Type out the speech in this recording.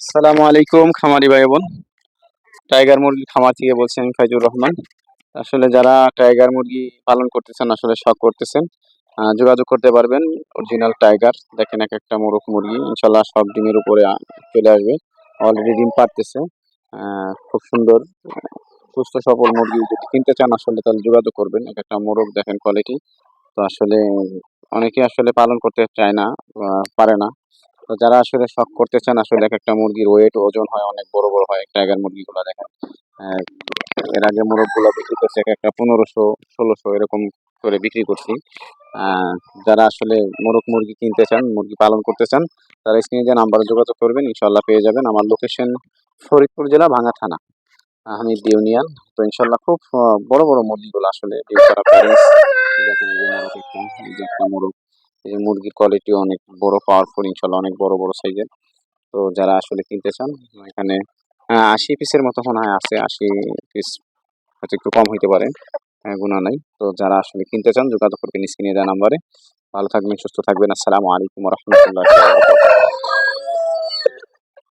আসসালামু আলাইকুম, খামারি ভাই বোন টাইগার মুরগি খামার থেকে বলছি আমি ফাইজুর রহমান। আসলে যারা টাইগার মুরগি পালন করতেছেন, আসলে শখ করতেছেন যোগাযোগ করতে পারবেন। অরিজিনাল টাইগার, দেখেন এক একটা মোরগ মুরগি ইনশাল্লাহ সব ডিমের উপরে চলে আসবে। অলরেডি ডিম পারতেছে খুব সুন্দর, সুস্থ সবল মুরগি। যদি কিনতে চান, আসলে তাহলে যোগাযোগ করবেন। এক একটা মোরগ দেখেন কোয়ালিটি তো আসলে অনেকে আসলে পালন করতে চায় না পারে না। তো যারা আসলে শখ করতে চান, আসলে এক একটা মুরগির ওয়েট ওজন হয়, অনেক বড় বড় হয়। টাইগার মুরগিগুলো দেখেন এর আগে মোরগগুলো বিক্রি করছে এক একটা পনেরোশো, ষোলোশো এরকম করে বিক্রি করছি। যারা আসলে মোরগ মুরগি কিনতে চান, মুরগি পালন করতে চান, তারা স্ক্রিনে যে নাম্বারে যোগাযোগ করবেন ইনশাল্লাহ পেয়ে যাবেন। আমার লোকেশন ফরিদপুর জেলা ভাঙা থানা, হামিদ ইউনিয়ন। তো ইনশাল্লাহ খুব বড় বড় মুরগিগুলো আসলে একটা একটা মোরগ। এই যে মুরগির কোয়ালিটি অনেক বড় পাওয়ারফুল ইনশাল্লাহ অনেক বড় বড় সাইজের তো যারা আসলে কিনতে চান এখানে আশি পিসের মতো মনে হয় আছে আশি পিস হয়তো একটু কম হইতে পারে আহ, গুণা নাই। তো যারা আসলে কিনতে চান যোগাযোগ করবেন স্ক্রিনে দেওয়া নাম্বারে। ভালো থাকবেন সুস্থ থাকবেন আসসালামু আলাইকুম রহমতুল্লাহ